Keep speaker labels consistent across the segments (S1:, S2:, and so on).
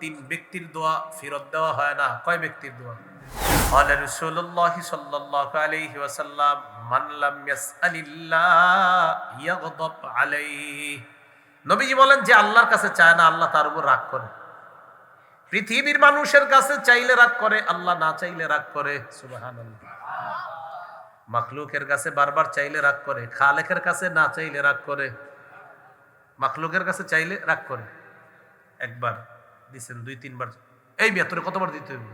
S1: তিন ব্যক্তির দোয়া ফেরত দেওয়া হয় না কয় ব্যক্তির দোয়া قال رسول الله صلى الله عليه وسلم من لم يسأل الله يغضب عليه নবীজি বলেন যে আল্লাহর কাছে চায় না আল্লাহ তার উপর রাগ করে পৃথিবীর মানুষের কাছে চাইলে রাগ করে আল্লাহ না চাইলে রাগ করে সুবহানাল্লাহ মাখলুকের কাছে বারবার চাইলে রাগ করে খালেকের কাছে না চাইলে রাগ করে মাখলুকের কাছে চাইলে রাগ করে একবার দিচ্ছেন দুই, তিনবার। এই মেয়ে, তোরে কতবার দিতে হইব?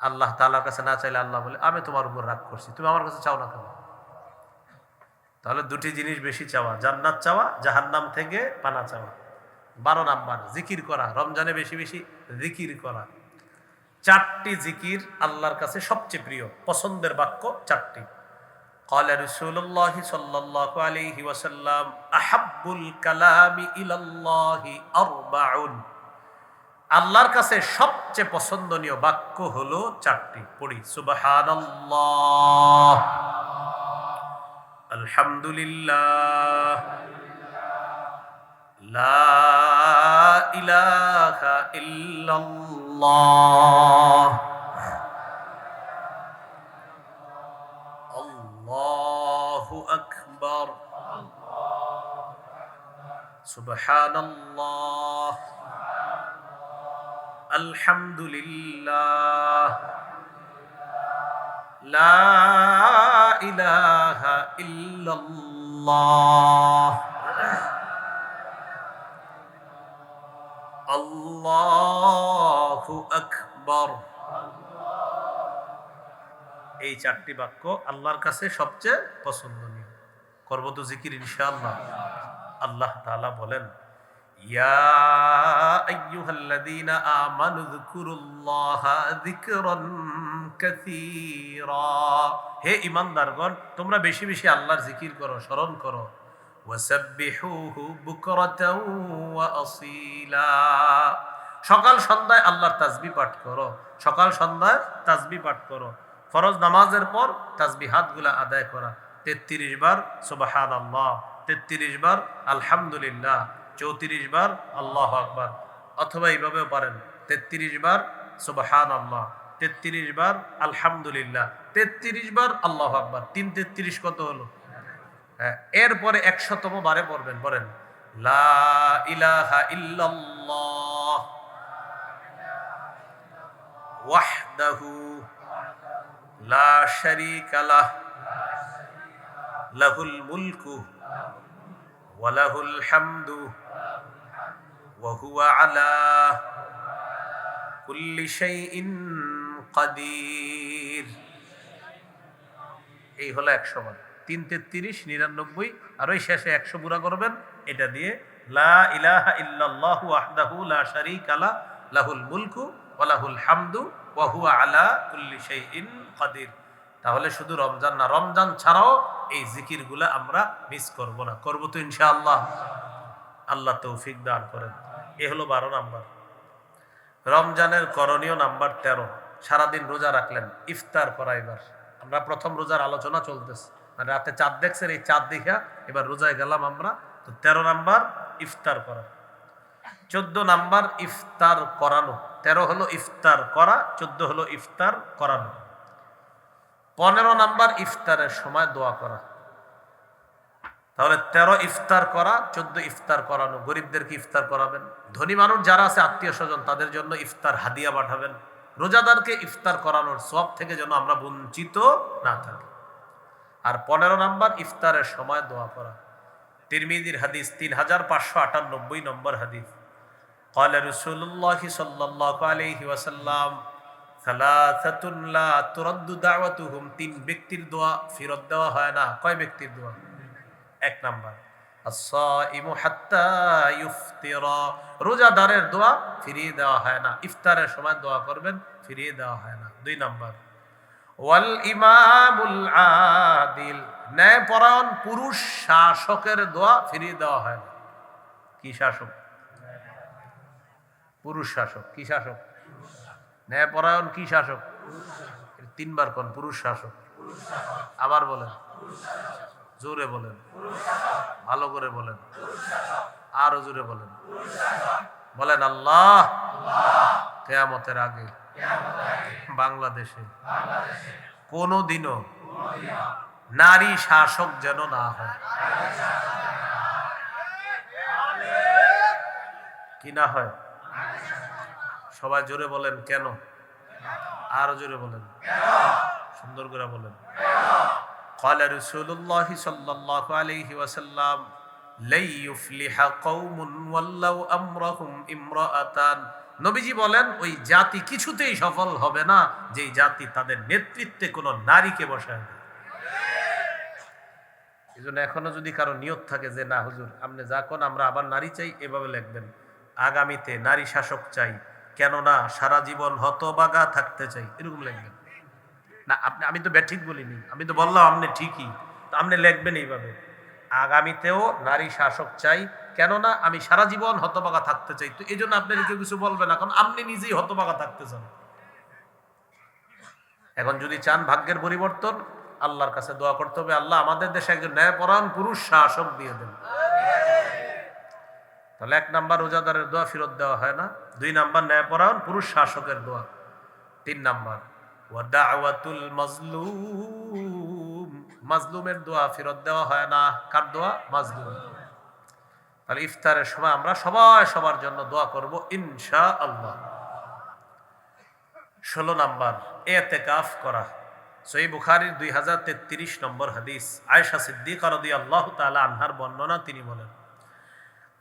S1: আল্লাহ তাআলার কাছে না চাইলে আল্লাহ বলে, আমি তোমার উপর রাগ করছি, তুমি আমার কাছে চাও না কেন? তাহলে দুটি জিনিস বেশি চাওয়া, জান্নাত চাওয়া, জাহান্নাম থেকে পানা চাওয়া। বারো নাম্বার, জিকির করা, রমজানে বেশি বেশি জিকির করা। চারটি জিকির আল্লাহর কাছে সবচেয়ে প্রিয়, পছন্দের বাক্য চারটি। قال رسول الله صلى الله عليه وسلم أحب الكلام إلى الله أربع আল্লাহর কাছে সবচেয়ে পছন্দনীয় বাক্য হলো চারটি পড়ি সুবহানাল্লাহ আলহামদুলিল্লাহ লা ইলাহা ইল্লাল্লাহ আকবার। সুবহানাল্লাহ। আলহামদুলিল্লাহ। লা ইলাহা ইল্লাল্লাহ। আল্লাহু আকবার। এই চারটি বাক্য আল্লাহর কাছে সবচেয়ে পছন্দনীয়। করব জিকির ইনশাআল্লাহ। আল্লাহ তাআলা বলেন, ইয়া আইয়ুহাল্লাযীনা আমানু যকুরুল্লাহা যিকরান কাসীরা। হে ঈমানদারগণ, তোমরা বেশি বেশি আল্লাহর জিকির করো, স্মরণ করো। ওয়াসাব্বিহুহু বুকরাতাও ওয়া আসীলা। সকাল সন্ধ্যায় আল্লাহর তাসবিহ পাঠ করো। সকাল সন্ধ্যায় তাসবিহ পাঠ করো। ফরজ নামাজের পর তাসবি হাতগুলা আদায় করা। তেত্রিশ বার সুবাহান আল্লাহ তেত্রিশ বার আলহামদুলিল্লাহ, চৌত্রিশ বার আল্লাহ আকবার। অথবা এইভাবেও পারেন, তেত্রিশ বার সুবাহান আল্লাহ তেত্রিশ বার আলহামদুলিল্লাহ, তেত্রিশ বার আল্লাহ আকবার। তিন তেত্রিশ কত হলো? হ্যাঁ এরপরে একশতম বারে পড়বেন, পড়েন। লা ইলাহা লা শারীকা লাহুল মুলকু ওয়া লাহুল হামদু ওয়া হুয়া আলা কুল্লি শাইইন কাদির। এই হলো একশো বার তিন তেত্রিশ, নিরানব্বই, আর ওই শেষে একশো পুরা করবেন। এটা দিয়ে লা ইলাহা ইল্লাল্লাহু ওয়াহদাহু লা শারীকা লা, লাহুল মুলকু ওয়া লাহুল হামদু ওয়া হুয়া আলা কুল্লি শাইইন কাদির। তাহলে শুধু রমজান না, রমজান ছাড়াও এই জিকিরগুলো আমরা মিস করব না। করব তো ইনশাআল্লাহ। আল্লাহ তৌফিক দান করেন। এ হলো বারো নাম্বার। রমজানের করণীয় নাম্বার তেরো। সারাদিন রোজা রাখলেন, ইফতার করা এবার। আমরা প্রথম রোজার আলোচনা চলতেছে। মানে রাতে চাঁদ দেখছেন, এই চাঁদ দেখা এবার রোজায় গেলাম আমরা। তো তেরো নাম্বার, ইফতার করা। চোদ্দ নাম্বার, ইফতার করানো। তেরো হলো ইফতার করা, চোদ্দ হলো ইফতার করানো। পনেরো নাম্বার ইফতারের সময় দোয়া করা তাহলে তেরো ইফতার করা চোদ্দ ইফতার করানো গরিবদেরকে ইফতার করাবেন ধনী মানুষ যারা আছে আত্মীয় স্বজন তাদের জন্য ইফতার হাদিয়া পাঠাবেন রোজাদারকে ইফতার করানোর সব থেকে যেন আমরা বঞ্চিত না থাকি আর পনেরো নাম্বার ইফতারের সময় দোয়া করা তিরমিদির হাদিস তিন হাজার পাঁচশো আটানব্বই নম্বর হাদিস قال رسول الله صلى الله عليه وسلم তিন ব্যক্তির দোয়া ফিরত দেওয়া হয় না। কয় ব্যক্তির দোয়া? এক নাম্বার। রোজাদারের দোয়া ফিরিয়ে দেওয়া হয় না। ইফতারের সময় দোয়া করবেন, ফিরিয়ে দেওয়া হয় না। দুই নাম্বার। ওয়াল ইমামুল আদিল। ন্যায়পরায়ণ পুরুষ শাসকের দোয়া ফিরিয়ে দেওয়া হয় না। কি শাসক? পুরুষ শাসক। কি শাসক? ন্যায়পরায়ণ কি শাসক? তিনবার কোন, পুরুষ শাসক। আবার বলেন। জোরে বলেন। ভালো করে বলেন। আরও জোরে বলেন। বলেন আল্লাহ, কেয়ামতের আগে বাংলাদেশে কোনো দিনও নারী শাসক যেন না হয়। কি না হয়? সবাই জোরে বলেন কেন আরো জোরে বলেন সুন্দর করে বলেন قال رسول الله صلى الله عليه وسلم لن يفلح قوم ولوا امرهم امرأتان নবীজি বলেন ওই জাতি কিছুতেই সফল হবে না যে জাতি তাদের নেতৃত্বে কোনো নারীকে বসায় দেয় এই জন্য এখনো যদি কারো নিয়ত থাকে যে না হুজুর আপনি যা কোন আমরা আবার নারী চাই এভাবে লিখবেন আগামীতে নারী শাসক চাই কেননা সারা জীবন হতবাগা থাকতে চাই। এরকম লিখবেন। না, আপনি, আমি তো ব্যাঠিক বলিনি। আমি তো বললাম আপনি ঠিকই। তো আপনি লিখবেন এইভাবে। আগামীতেও নারী শাসক চাই। কেননা আমি সারা জীবন হতবাগা থাকতে চাই। তো এই জন্য আপনি কেউ কিছু বলবেন না। কারণ আপনি নিজেই হতবাগা থাকতে চান। এখন যদি চান ভাগ্যের পরিবর্তন, আল্লাহর কাছে দোয়া করতে হবে। আল্লাহ আমাদের দেশে একজন ন্যায়পরায়ণ পুরুষ শাসক দিয়ে দেন। তাহলে এক নাম্বার রোজাদারের দোয়া ফেরত দেওয়া হয় না। দুই নাম্বার ন্যায়পরায়ণ পুরুষ শাসকের দোয়া। তিন নাম্বার ওয়াদাওয়াতুল মাজলুম। মাজলুমের দোয়া ফেরত দেওয়া হয় না। কার দোয়া? মাজলুম। তাহলে ইফতারের সময় আমরা সবাই সবার জন্য দোয়া করব ইনশা আল্লাহ ষোলো নাম্বার, এতেকাফ করা। সই বুখারির দুই হাজার তেত্রিশ নম্বর হাদিস। আয়সা সিদ্দিক আল্লাহ তালা আনহার বর্ণনা তিনি বলেন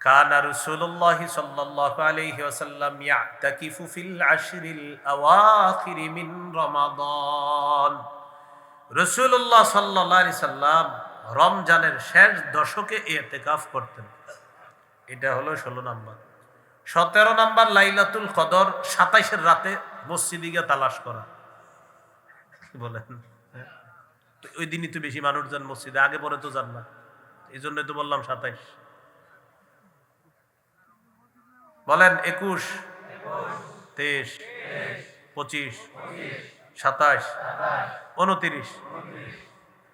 S1: কানা রসুল্লাহ সাল্লাহ আলহি আসাল্লাম ইয়াকিফু ফিল আশরিল আওয়াখিরি মিন রমাদান। রসুল্লাহ সাল্লাহ আলি রমজানের শেষ দশকে এতেকাফ করতেন। এটা হলো ষোলো নম্বর। সতেরো নাম্বার লাইলাতুল কদর, সাতাইশের রাতে মসজিদে গিয়ে তালাশ করা। বলেন হ্যাঁ? ওই দিনই তো বেশি মানুষজন মসজিদে, আগে পরে তো যান না এই জন্য তো বললাম সাতাইশ। বলেন একুশ, তেইশ, পঁচিশ, সাতাশ, উনতিরিশ,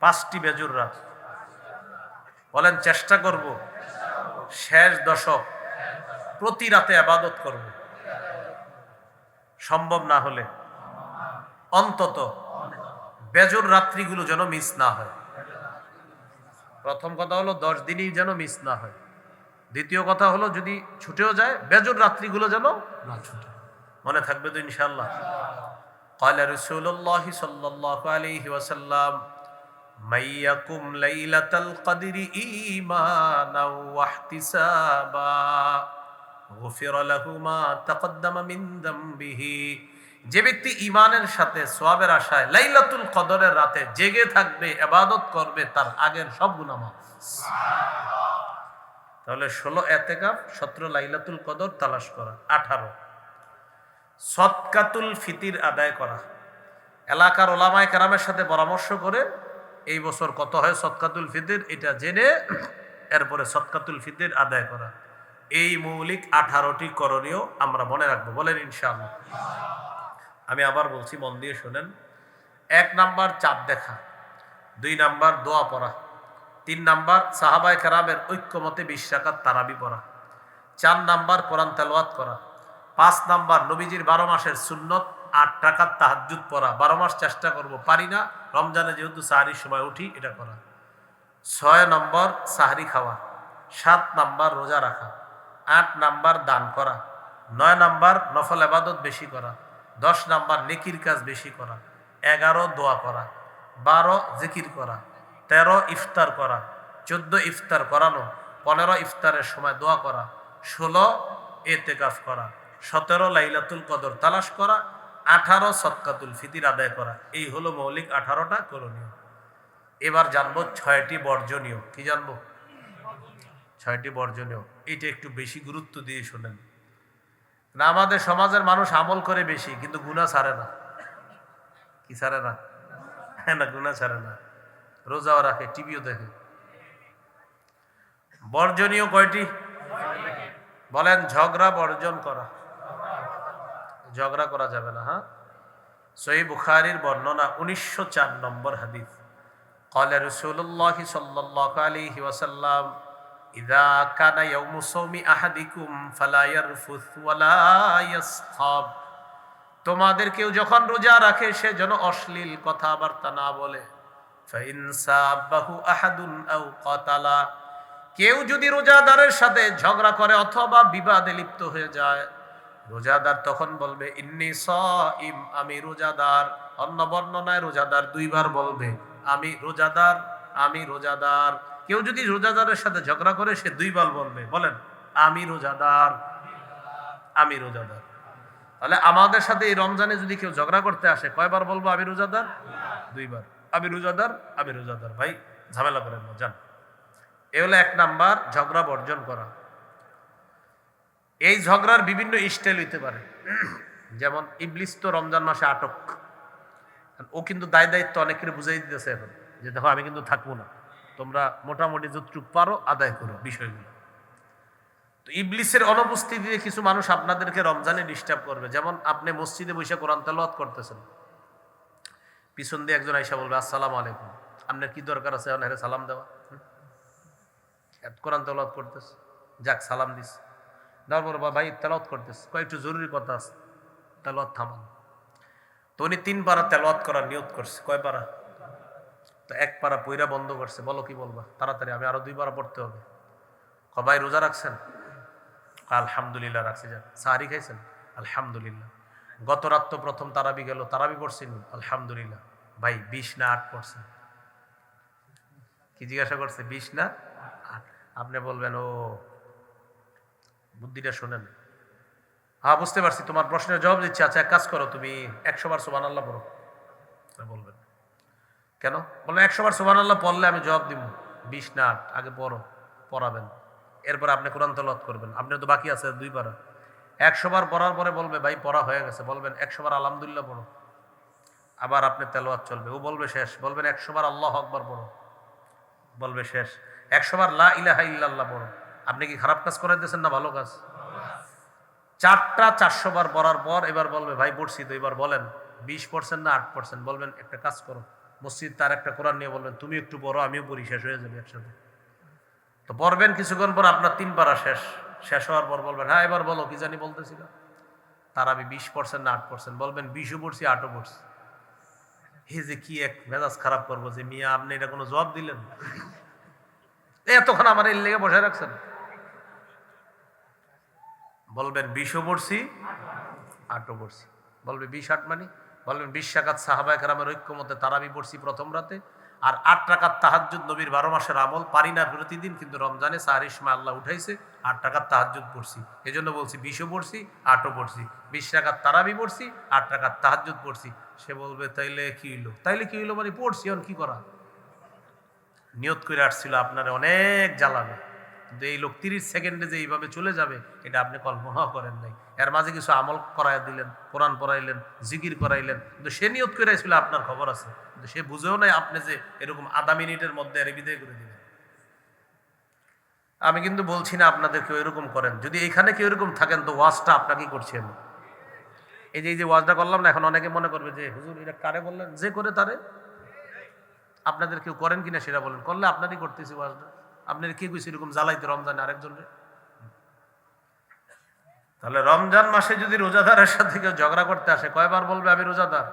S1: পাঁচটি বেজুর রাত। বলেন চেষ্টা করব, শেষ দশক প্রতি রাতে আবাদত করব। সম্ভব না হলে অন্তত বেজর রাত্রিগুলো যেন মিস না হয়। প্রথম কথা হলো দশ দিনই যেন মিস না হয়। দ্বিতীয় কথা হলো যদি ছুটেও যায় বেজর রাত্রিগুলো যেন না ছুটে মনে থাকবে তো ইনশাল্লাহ قال رسول الله صلى الله عليه وسلم من يقم ليلة القدر إيمانا واحتسابا غفر له ما تقدم من ذنبه যে ব্যক্তি ইমানের সাথে সোয়াবের আশায় লাইলাতুল কদরের রাতে জেগে থাকবে এবাদত করবে তার আগের সব গুনামা তাহলে ষোলো এতেকাফ, সতেরো লাইলাতুল কদর, তালাশ করা, আঠারো। সৎকাতুল ফিতির আদায় করা। এলাকার ওলামায় কারামের সাথে পরামর্শ করে এই বছর কত হয় সৎকাতুল ফিতির, এটা জেনে এরপরে সৎকাতুল ফিতির আদায় করা। এই মৌলিক আঠারোটি করণীয় আমরা মনে রাখব। বলেন ইনশাআল্লাহ। আমি আবার বলছি, মন দিয়ে শোনেন। এক নাম্বার চাঁদ দেখা, দুই নাম্বার দোয়া পড়া। তিন নাম্বার, সাহাবায় কারামের ঐক্যমতে বিশ রাকাত তারাবি পড়া। চার নাম্বার, কোরআন তেলাওয়াত করা। পাঁচ নাম্বার, নবীজির বারো মাসের সুন্নত, আট টাকার তাহাজুদ পড়া। বারো মাস চেষ্টা করব, পারি না। রমজানে যেহেতু সাহারির সময় উঠি, এটা করা। ছয় নম্বর, সাহারি খাওয়া। সাত নাম্বার, রোজা রাখা। আট নাম্বার, দান করা। নয় নাম্বার, নফল আবাদত বেশি করা। দশ নাম্বার, নেকির কাজ বেশি করা। এগারো, দোয়া করা। বারো, জিকির করা। তেরো ইফতার করা, চোদ্দ ইফতার করানো, পনেরো ইফতারের সময় দোয়া করা, ষোলো এতেকাফ করা, সতেরো লাইলাতুল কদর তালাশ করা, আঠারো সৎকাতুল ফিতির আদায় করা। এই হলো মৌলিক আঠারোটা করণীয়। এবার জানব ছয়টি বর্জনীয়। কি জানব? ছয়টি বর্জনীয়। এটা একটু বেশি গুরুত্ব দিয়ে শোনেন। না, আমাদের সমাজের মানুষ আমল করে বেশি, কিন্তু গুণা ছাড়ে না। কি ছাড়ে না? হ্যাঁ না গুণা ছাড়ে না। রোজাও রাখে টিভিও দেখে বর্জনীয় কয়টি বলেন ঝগড়া বর্জন করা ঝগড়া করা যাবে না হ্যাঁ সহি বুখারির বর্ণনা উনিশশো চার নম্বর হাদিস قال رسول الله صلى الله عليه وسلم إذا كان يوم صوم أحدكم فلا يرفث ولا يصخب তোমাদের কেউ যখন রোজা রাখে সে যেন অশ্লীল কথাবার্তা না বলে কেউ যদি রোজাদারের সাথে ঝগড়া করে অথবা বিবাদে লিপ্ত হয়ে যায়, রোজাদার তখন বলবে, ইন্নি ইম আমি রোজাদার। অন্য বর্ণনায় রোজাদার দুইবার বলবে, আমি রোজাদার আমি রোজাদার। কেউ যদি রোজাদারের সাথে ঝগড়া করে, সে দুইবার বলবে, বলেন, আমি রোজাদার আমি রোজাদার। তাহলে আমাদের সাথে এই রমজানে যদি কেউ ঝগড়া করতে আসে, কয়বার বলব, আমি রোজাদার দুইবার। আমি রোজাদার আমি রোজাদার ভাই, ঝামেলা করেন না, যান। এ হলো এক নাম্বার, ঝগড়া বর্জন করা। এই ঝগড়ার বিভিন্ন স্টাইল হইতে পারে। যেমন ইবলিস তো রমজান মাসে আটক। ও কিন্তু দায় দায়িত্ব অনেকের বুঝাই দিতেছে এখন, যে দেখো, আমি কিন্তু থাকব না। তোমরা মোটামুটি যতটুক পারো, আদায় করো বিষয়গুলো। তো ইবলিসের অনুপস্থিতিতে কিছু মানুষ আপনাদেরকে রমজানে ডিস্টার্ব করবে। যেমন আপনি মসজিদে বসে কোরআন তেলাওয়াত করতেছেন। পিছন দিয়ে একজন আইসা বলবে, আসসালামু আলাইকুম। আপনার কি দরকার আছে? হেরে সালাম দেওয়া। কোরআন তেলাওয়াত করতেছে। যাক, সালাম দিস। দেওয়ার পর বা, ভাই, তেলাওয়াত করতেছে। কয়েকটু জরুরি কথা আছে। তেলাওয়াত থামান। তো উনি তিন পারা তেলাওয়াত করার নিয়ত করছে। কয় পারা? তো এক পারা পইরা বন্ধ করছে। বলো কি বলবা? তাড়াতাড়ি, আমি আরও দুই পারা পড়তে হবে। কবাই রোজা রাখছেন? আলহামদুলিল্লাহ, রাখছি যান সাহারি খাইছেন? আলহামদুলিল্লাহ। গত রাত তো প্রথম তারাবি গেল, তারাবি পড়ছেন? আলহামদুলিল্লাহ। ভাই, বিশ না আট পড়ছেন। কি জিজ্ঞাসা করছে? বিশ না আপনি বলবেন, ও, বুদ্ধিটা শোনেন। হ্যাঁ বুঝতে পারছি, তোমার প্রশ্নের জবাব দিচ্ছি। আচ্ছা এক কাজ করো, তুমি একশো বার সোবান আল্লাহ পড়ো বলবেন, কেন? বললেন একশো বার সোবান আল্লাহ পড়লে আমি জবাব দিব। বিশ না আট, আগে পড়ো, পড়াবেন। এরপর আপনি কোরআন তলত করবেন। আপনার তো বাকি আছে দুই বার একশো বার পড়ার পরে বলবে, ভাই, পড়া হয়ে গেছে। বলবেন একশো বার আলহামদুলিল্লাহ পড়ো। আবার আপনি তেলোয়াত চলবে। ও বলবে, শেষ। বলবেন একশো বার আল্লাহ আকবার পড়ো। বলবে, শেষ। একশো বার লা ইলাহা ইল্লাল্লাহ পড়ো। আপনি কি খারাপ কাজ করে দিয়েছেন না ভালো কাজ? চারটা চারশো বার পড়ার পর এবার বলবে, ভাই, পড়ছি। তো এবার বলেন, বিশ পার্সেন্ট না, আট পার্সেন্ট বলবেন, একটা কাজ করো। মসজিদ তার একটা কোরআন নিয়ে বলবেন, তুমি একটু পড়ো, আমিও পড়ি, শেষ হয়ে যাবে একসাথে। তো পড়বেন কিছুক্ষণ পর আপনার তিন পারা শেষ। শেষ হওয়ার পর বলবেন হ্যাঁ এবার বলো, কি জানি বলতেছিল। তার আমি বিশ পার্সেন্ট না আট পার্সেন্ট বলবেন, বিশও পড়ছি, আটও পড়ছি। হে যে কি এক মেজাজ খারাপ করব যে, মিয়া, আপনি এটা কোনো জবাব দিলেন? এতক্ষণ আমার এর লেগে বসে রাখছেন। বলবেন, বিশও পড়ছি, আটও পড়ছি। বলবে, বিশ আট মানে? বলবেন, বিশ টাকাত সাহাবায় কারামের ঐক্যমতে তারাবি পড়ছি প্রথম রাতে। আর আট টাকার তাহাজুদ নবীর বারো মাসের আমল পারি না প্রতিদিন, কিন্তু রমজানে সাহারি সময় আল্লাহ উঠাইছে, আট টাকার তাহাজুদ পড়ছি। এই জন্য বলছি বিশও পড়ছি, আটও পড়ছি। বিশ টাকার তারাবি পড়ছি, আট টাকার তাহাজুদ পড়ছি। সে বলবে, তাইলে কী হইল? তাইলে কী হইল মানে পড়ছি, এখন কী করা? নিয়ত করে আসছিল, আপনারা অনেক জ্বালাবে। কিন্তু এই লোক তিরিশ সেকেন্ডে যে এইভাবে চলে যাবে, এটা আপনি কল্পনাও করেন নাই। এর মাঝে কিছু আমল করাই দিলেন, কোরআন পড়াইলেন, জিকির করাইলেন, কিন্তু সে নিয়ত করে আপনার খবর আছে। কিন্তু সে বুঝেও নাই আপনি যে এরকম আধা মিনিটের মধ্যে এর বিদায় করে দিলেন আমি কিন্তু বলছি না আপনাদের কেউ এরকম করেন। যদি এখানে কেউ এরকম থাকেন, তো ওয়াজটা আপনাকেই করছি আমি। এই যে এই যে ওয়াজটা করলাম না, এখন অনেকে মনে করবে যে, হুজুর, এটা কারে বললেন? যে করে তারে? আপনাদের কেউ করেন কিনা সেটা বলেন। করলে আপনারই করতেছি ওয়াজটা। আপনার কে কইছে এরকম জ্বালাইতে রমজান আরেকজন তাহলে রমজান মাসে যদি রোজাদারের সাথে কেউ ঝগড়া করতে আসে, কয়বার বলবে আমি রোজাদার?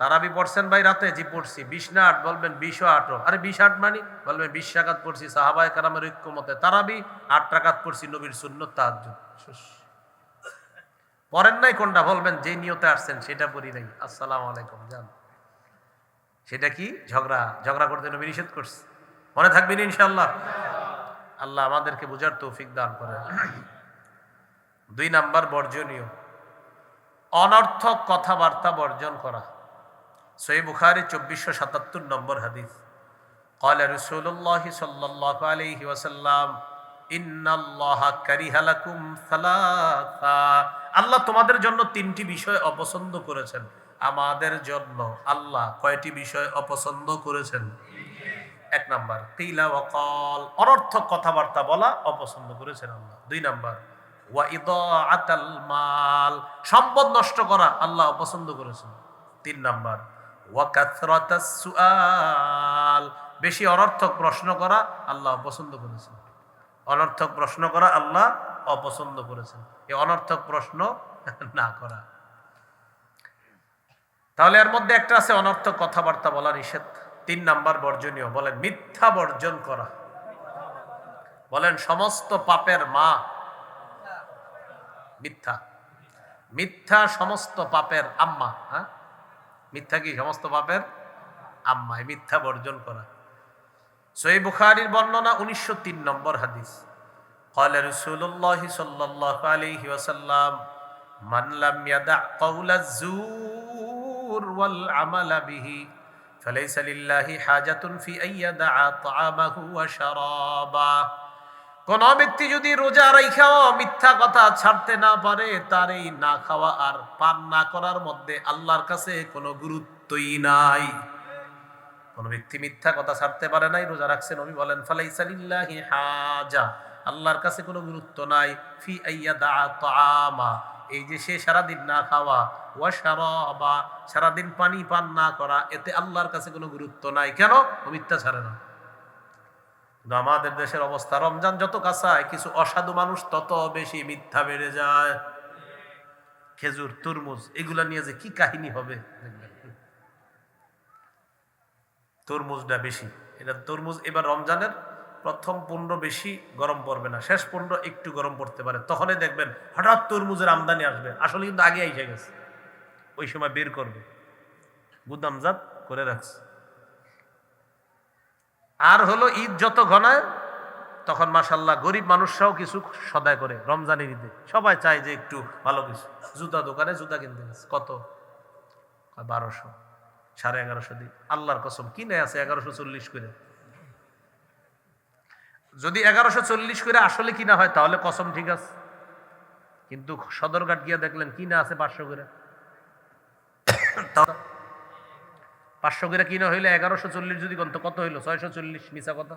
S1: তারাবি পড়ছেন ভাই রাতে? জি, পড়ছি। বিশ না আট, বলবেন বিশ ও আটও। আরে বিশ আট মানি? বলবেন বিশ টাকাত পড়ছি, সাহাবায় কারামের মতে তারাবি আট টাকাত পড়ছি, নবীর শূন্য তাহাজ পরেন নাই কোনটা? বলবেন যে নিয়তে আসছেন, সেটা পড়ি নাই। আসসালামু আলাইকুম জান সেটা কি? ঝগড়া। ঝগড়া করতে নবী নিষেধ করছে? মনে থাকবেন ইনশাল্লাহ আল্লাহ আমাদেরকে বোঝার তৌফিক দান করে দুই নাম্বার বর্জনীয় অনর্থক কথাবার্তা বর্জন করা সই বুখারি চব্বিশশো সাতাত্তর নম্বর হাদিস قال رسول الله صلى الله عليه وسلم إن الله كره لكم ثلاثة আল্লাহ তোমাদের জন্য তিনটি বিষয় অপছন্দ করেছেন আমাদের জন্য আল্লাহ কয়টি বিষয় অপছন্দ করেছেন এক নাম্বার। তিলা ওয়াকাল, অনর্থক কথাবার্তা বলা অপছন্দ করেছেন আল্লাহ। দুই নাম্বার, ওয়া ইদাআতাল মাল, সম্পদ নষ্ট করা আল্লাহ অপছন্দ করেছেন। তিন নাম্বার ওয়াকাথরাতাস সুআল, বেশি অনর্থক প্রশ্ন করা আল্লাহ পছন্দ করেছেন। অনর্থক প্রশ্ন করা আল্লাহ অপছন্দ করেছেন। এই অনর্থক প্রশ্ন না করা। তাহলে এর মধ্যে একটা আছে অনর্থক কথাবার্তা বলা নিষেধ। তিন নাম্বার বর্জনীয় বলেন মিথ্যা বর্জন করা বলেন সমস্ত পাপের মা মিথ্যা মিথ্যা সমস্ত পাপের আম্মা হ্যাঁ মিথ্যা কি সমস্ত পাপের আম্মা এই মিথ্যা বর্জন করা সই বুখারির বর্ণনা উনিশশো তিন নম্বর হাদিস قال رسول الله صلى الله عليه وسلم من لم يدع قول الزور والعمل به فليس لله حاجة في أن يدع طعامه وشرابه কোন ব্যক্তি যদি রোজা রাইখাও মিথ্যা কথা ছাড়তে না পারে তার এই না খাওয়া আর পান না করার মধ্যে আল্লাহর কাছে কোনো গুরুত্বই নাই কোন ব্যক্তি মিথ্যা কথা ছাড়তে পারে নাই রোজা রাখছেন নবী বলেন ফালাইসালিল্লাহি হাজা আল্লাহর কাছে কোনো গুরুত্ব নাই ফি আইয়া দা তামা এই যে সে সারাদিন না খাওয়া, ওয়া সারাদিন পানি পান না করা, এতে আল্লাহর কাছে কোনো গুরুত্ব নাই। কেন? ও মিথ্যা ছাড়ে না। কিন্তু আমাদের দেশের অবস্থা, রমজান যত কাছায়, কিছু অসাধু মানুষ তত বেশি মিথ্যা বেড়ে যায়। খেজুর, তরমুজ, এগুলা নিয়ে যে কি কাহিনী হবে? তরমুজটা বেশি। এটা তরমুজ, এবার রমজানের প্রথম পনেরো বেশি গরম পড়বে না, শেষ পনেরো একটু গরম পড়তে পারে। তখনই দেখবেন হঠাৎ তরমুজের আমদানি আসবে। আসলে কিন্তু আগে এসে গেছে। ওই সময় বের করবে। গুদামজাত করে রাখছে। আর হলো ঈদ যত ঘনায়, তখন মাসাল্লাহ গরিব মানুষরাও কিছু সদায় করে রমজানের ঈদে। সবাই চায় যে একটু ভালো কিছু। জুতা দোকানে জুতা কিনতে গেছে। কত? বারোশো, সাড়ে এগারোশো দিন আল্লাহর কসম, কিনে আছে এগারোশো চল্লিশ করে। যদি এগারোশো চল্লিশ করে আসলে কিনা হয়, তাহলে কসম ঠিক আছে। কিন্তু সদরঘাট গিয়ে দেখলেন কিনা আছে পাঁচশো করে? পাঁচশো করে কিনা হইলে এগারোশো চল্লিশ যদি কত কত হইল? ছয়শো চল্লিশ মিশা কথা।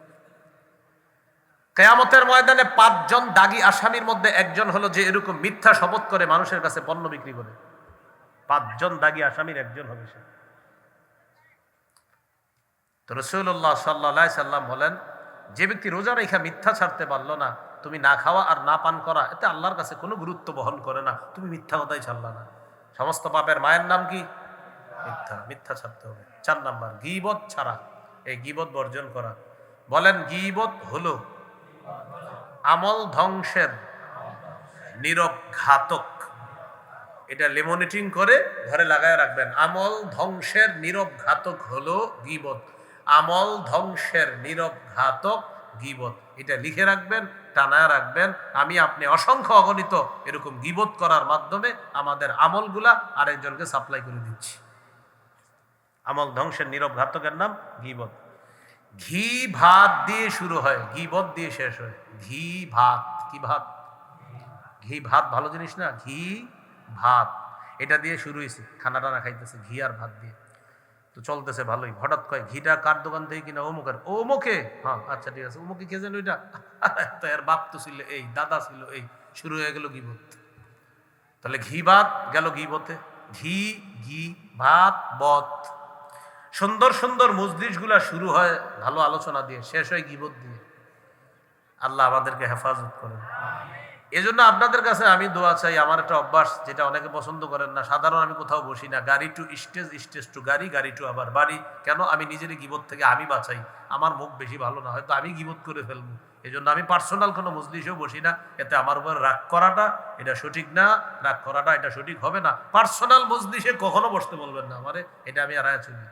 S1: কেয়ামতের ময়দানে পাঁচজন দাগি আসামির মধ্যে একজন হলো যে এরকম মিথ্যা শপথ করে মানুষের কাছে পণ্য বিক্রি করে। পাঁচজন দাগি আসামির একজন হবে সে। রসুল্লাহ সাল্লা সাল্লাম বলেন যে ব্যক্তি রোজা রেখা মিথ্যা ছাড়তে পারল না, তুমি না খাওয়া আর না পান করা, এতে আল্লাহর কাছে কোনো গুরুত্ব বহন করে না। তুমি মিথ্যা কথাই ছাড়লা না। সমস্ত পাপের মায়ের নাম কি? মিথ্যা মিথ্যা ছাড়তে হবে। চার নাম্বার, গিবত ছাড়া, এই গিবত বর্জন করা। বলেন, গিবত হলো আমল ধ্বংসের নীরব ঘাতক। এটা লেমনেটিং করে ঘরে লাগায় রাখবেন। আমল ধ্বংসের নীরব ঘাতক হলো গিবত। আমল ধ্বংসের নীরব ঘাতক গিবত। এটা লিখে রাখবেন, টানায় রাখবেন। আমি আপনি অসংখ্য অগণিত এরকম গিবত করার মাধ্যমে আমাদের আমলগুলা আরেকজনকে সাপ্লাই করে দিচ্ছি। আমল ধ্বংসের নীরব ঘাতকের নাম গিবত। ঘি ভাত দিয়ে শুরু হয়, গিবত দিয়ে শেষ হয়। ঘি ভাত, কি ভাত? ঘি ভাত ভালো জিনিস না, ঘি ভাত। এটা দিয়ে শুরু হয়েছে খানা টানা খাইতেছে, ঘি আর ভাত দিয়ে। তো চলতেছে ভালোই। হঠাৎ কয় ঘিটা কার দোকান থেকে কিনা? অমুকের। মুখে হ্যাঁ আচ্ছা ঠিক আছে। অমুকে কে যেন ওইটা। তো এর বাপ তো ছিল এই, দাদা ছিল এই। শুরু হয়ে গেল গিবত তাহলে ঘি ভাত গেল গিবতে ঘি ঘি ভাত বত সুন্দর সুন্দর মজলিশগুলা শুরু হয় ভালো আলোচনা দিয়ে, শেষ হয় গিবত দিয়ে। আল্লাহ আমাদেরকে হেফাজত করেন। এজন্য আপনাদের কাছে আমি দোয়া চাই, আমার একটা অভ্যাস যেটা অনেকে পছন্দ করেন না, সাধারণ আমি কোথাও বসি না, গাড়ি টু স্টেজ স্টেজ টু গাড়ি গাড়ি টু আবার বাড়ি। কেন? আমি নিজের গিবত থেকে আমি বাঁচাই, আমার মুখ বেশি ভালো না, হয়তো আমি গিবত করে ফেলব। এই জন্য আমি পার্সোনাল কোনো মজলিসেও বসি না, এতে আমার উপর রাগ করাটা এটা সঠিক না, রাগ করাটা এটা সঠিক হবে না। পার্সোনাল মজলিসে কখনো বসতে বলবেন না আমারে, এটা আমি এড়ায় চলি।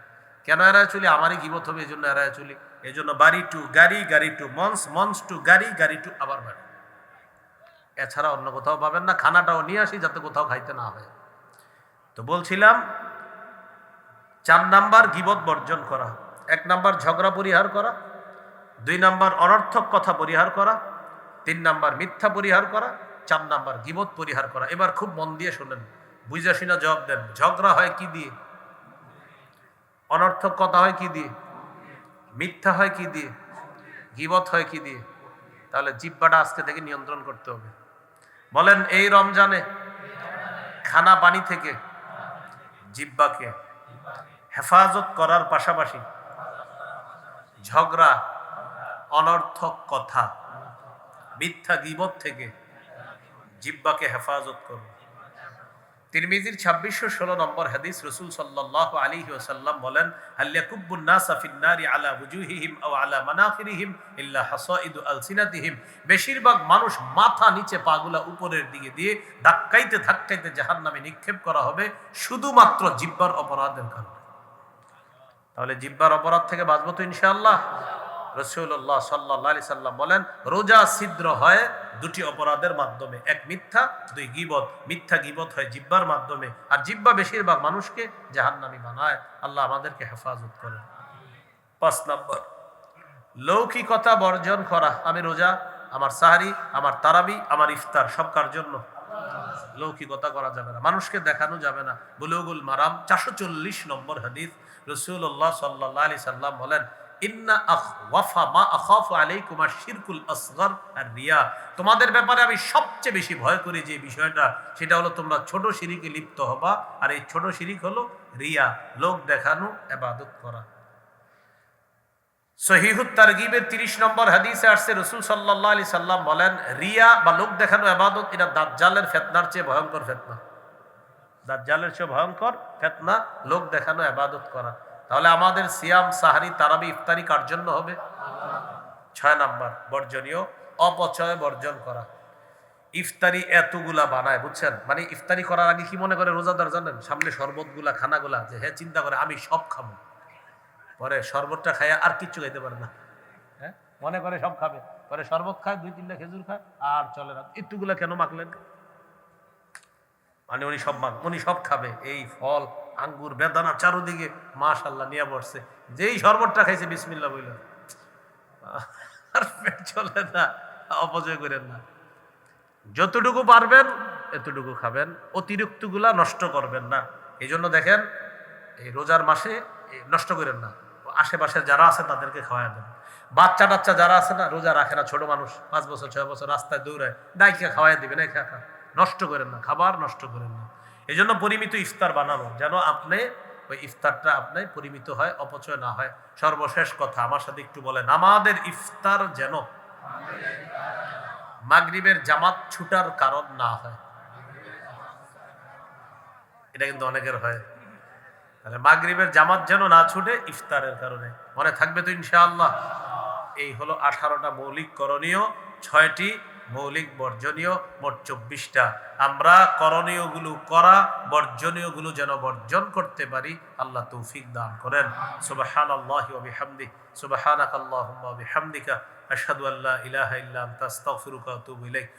S1: কেন এড়ায় চলি? আমারই গিবত হবে এই জন্য এড়ায় চলি। এই জন্য বাড়ি টু গাড়ি গাড়ি টু মঞ্চ মঞ্চ টু গাড়ি গাড়ি টু আবার বাড়ি। এছাড়া অন্য কোথাও পাবেন না, খানাটাও নিয়ে আসি যাতে কোথাও খাইতে না হয়। তো বলছিলাম, চার নাম্বার গিবত বর্জন করা, এক নাম্বার ঝগড়া পরিহার করা, দুই নাম্বার অনর্থক কথা পরিহার করা, তিন নাম্বার মিথ্যা পরিহার করা, চার নাম্বার গিবত পরিহার করা। এবার খুব মন দিয়ে শোনেন, বুঝা শুনা জবাব দেন, ঝগড়া হয় কি দিয়ে? অনর্থক কথা হয় কি দিয়ে? মিথ্যা হয় কি দিয়ে? গিবত হয় কি দিয়ে? তাহলে জিব্বাটা আজকে থেকে নিয়ন্ত্রণ করতে হবে। বলেন, এই রমজানে খানা পানি থেকে জিব্বাকে হেফাজত করার পাশাপাশি ঝগড়া, অনর্থক কথা, মিথ্যা গিবত থেকে জিব্বাকে হেফাজত করো তিরমিজির ছাব্বিশশো ষোলো নম্বর হাদিস রসুল সাল্লাহ আলী ওসাল্লাম বলেন হাল্লাকুব্বুন নাসা ফিন্নারি আলা বুজুহিহিম আও আলা মানাফিরিহিম ইল্লা হাসাইদু বেশিরভাগ মানুষ মাথা নিচে পাগুলা উপরের দিকে দিয়ে ধাক্কাইতে ধাক্কাইতে জাহান্নামে নিক্ষেপ করা হবে শুধুমাত্র জিব্বার অপরাধের কারণে। তাহলে জিব্বার অপরাধ থেকে বাঁচবো তো ইনশাআল্লাহ? রসুল্লাহ সাল্লাহ সাল্লাম বলেন, রোজা ছিদ্র হয় দুটি অপরাধের মাধ্যমে। এক মিথ্যা, দুই গিবত। মিথ্যা গিবত হয় জিব্বার মাধ্যমে। আর জিব্বা বেশিরভাগ মানুষকে জাহান্নামি বানায়। আল্লাহ আমাদেরকে হেফাজত করে পাঁচ নম্বর, লৌকিকতা বর্জন করা। আমি রোজা, আমার সাহারি, আমার তারাবি, আমার ইফতার সবকার জন্য? লৌকিকতা করা যাবে না। মানুষকে দেখানো যাবে না। বুলুগুল মারাম, চারশো চল্লিশ নম্বর হাদিস। রসুল্লাহ সাল্লাহ আলি সাল্লাম বলেন ইন্না তোমাদের ব্যাপারে আমি সবচেয়ে বেশি ভয় করি যে বিষয়টা, সেটা হলো তোমরা ছোট লিপ্ত হবা, আর এই ছোট হলো রিয়া, লোক দেখানো করা। তারগিবের তিরিশ নম্বর হাদিসে আসছে, রসুল সাল্লাহ আলি সাল্লাম বলেন, রিয়া বা লোক দেখানো আবাদত এটা দাজ্জালের ফেতনার চেয়ে ভয়ঙ্কর ফেতনা। দাজ্জালের চেয়ে ভয়ঙ্কর ফেতনা, লোক দেখানো আবাদত করা। তাহলে আমাদের সিয়াম, সাহারি, তারাবি ইফতারি কার জন্য হবে? ছয় নাম্বার, বর্জনীয়, অপচয় বর্জন করা। ইফতারি এতগুলা বানায়, বুঝছেন? মানে ইফতারি করার আগে কি মনে করে রোজাদার জানেন? সামনে শরবতগুলা, খানাগুলা যে হ্যাঁ চিন্তা করে আমি সব খাব। পরে শরবতটা খাইয়া আর কিচ্ছু খাইতে পারে না। হ্যাঁ? মনে করে সব খাবে। পরে শরবত খায়, দুই তিনটা খেজুর খায়, আর চলে না। একটুগুলা কেন মাখলেন? মানে উনি সব মাখ উনি সব খাবে। এই ফল আঙ্গুর বেদানা চারোদিকে মাশাল্লাহ নিয়ে বসছে। যেই শরবতটা খাইছে বিসমিল্লা বইল। চলে না, অপচয় করেন না। যতটুকু পারবেন, এতটুকু খাবেন। অতিরিক্তগুলা নষ্ট করবেন না। এই জন্য দেখেন, এই রোজার মাসে নষ্ট করেন না। আশেপাশে যারা আছে, তাদেরকে খাওয়াই দেন। বাচ্চা টাচ্চা যারা আছে না, রোজা রাখে না, ছোট মানুষ, পাঁচ বছর, ছয় বছর রাস্তায় দৌড়ায় ডাইকে খাওয়াই দিবেন খা খা নষ্ট করেন না, খাবার নষ্ট করেন না। এই জন্য পরিমিত ইফতার বানানো, যেন আপনি ওই ইফতারটা আপনি পরিমিত হয়, অপচয় না হয়। সর্বশেষ কথা, আমার সাথে একটু বলেন আমাদের ইফতার যেন মাগরিবের জামাত ছুটার কারণ না হয়। এটা কিন্তু অনেকের হয়। তাহলে মাগরিবের জামাত যেন না ছুটে, ইফতারের কারণে। মনে থাকবে তো ইনশাআল্লাহ। এই হলো আঠারোটা মৌলিক করণীয়, ছয়টি মৌলিক বর্জনীয় মোট চব্বিশটা। আমরা করণীয়গুলো করা, বর্জনীয়গুলো যেন বর্জন করতে পারি, আল্লাহ তৌফিক দান করেন। সুবাহান আল্লাহ বিহামদি সুবাহানাক আল্লাহ বিহামদিকা। আশহাদু আল্লাহ ইলাহা ইল্লা আনতা। আস্তাগফিরুকা ওয়া আতুবু ইলাইক।